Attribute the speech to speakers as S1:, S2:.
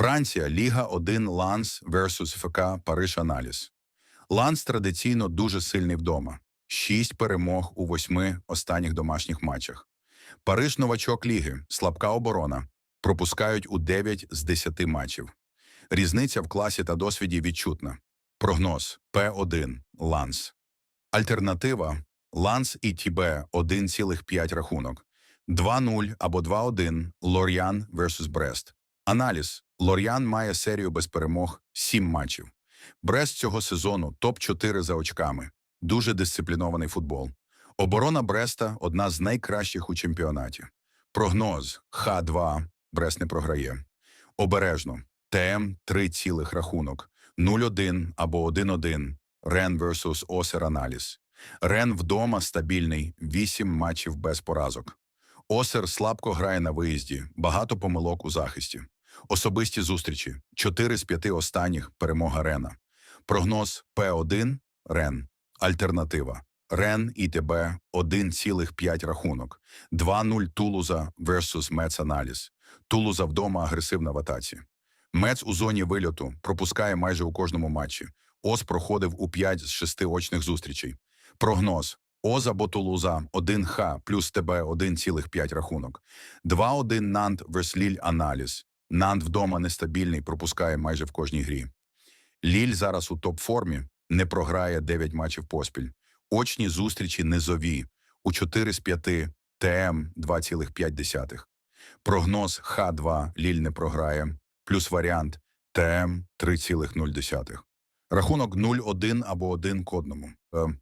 S1: Франція, Ліга 1 Ланс versus ФК Париж Аналіз. Ланс традиційно дуже сильний вдома. Шість перемог у восьми останніх домашніх матчах. Париж новачок ліги, слабка оборона. Пропускають у 9 з 10 матчів. Різниця в класі та досвіді відчутна. Прогноз П1 Ланс. Альтернатива Ланс і ТБ 1,5 рахунок. 2-0 або 2-1 Лор'ян versus Брест. Аналіз. Лор'ян має серію без перемог 7 матчів. Брест цього сезону топ-4 за очками. Дуже дисциплінований футбол. Оборона Бреста – одна з найкращих у чемпіонаті. Прогноз Х2 Брест не програє. Обережно. ТМ 3 цілих рахунок. 0-1 або 1-1. Рен versus Осер аналіз. Рен вдома стабільний, 8 матчів без поразок. Осер слабко грає на виїзді, багато помилок у захисті. Особисті зустрічі. 4 з 5 останніх перемога Рена. Прогноз П1 Рен. Альтернатива. Рен ІТБ 1,5 рахунок. 2-0 Тулуза versus Мец аналіз. Тулуза вдома агресивна в атаці. Мец у зоні вильоту пропускає майже у кожному матчі. Ос проходив у 5 з 6 очних зустрічей. Прогноз. Оз або Тулуза 1Х плюс ТБ 1,5 рахунок. 2-1 Нант vs Ліль аналіз. Нант вдома нестабільний, пропускає майже в кожній грі. Ліль зараз у топ-формі, не програє 9 матчів поспіль. Очні зустрічі низові. У 4 з 5 ТМ 2,5. Прогноз Х2 Ліль не програє, плюс варіант ТМ 3,0. Рахунок 0-1 або 1 к одному. Е,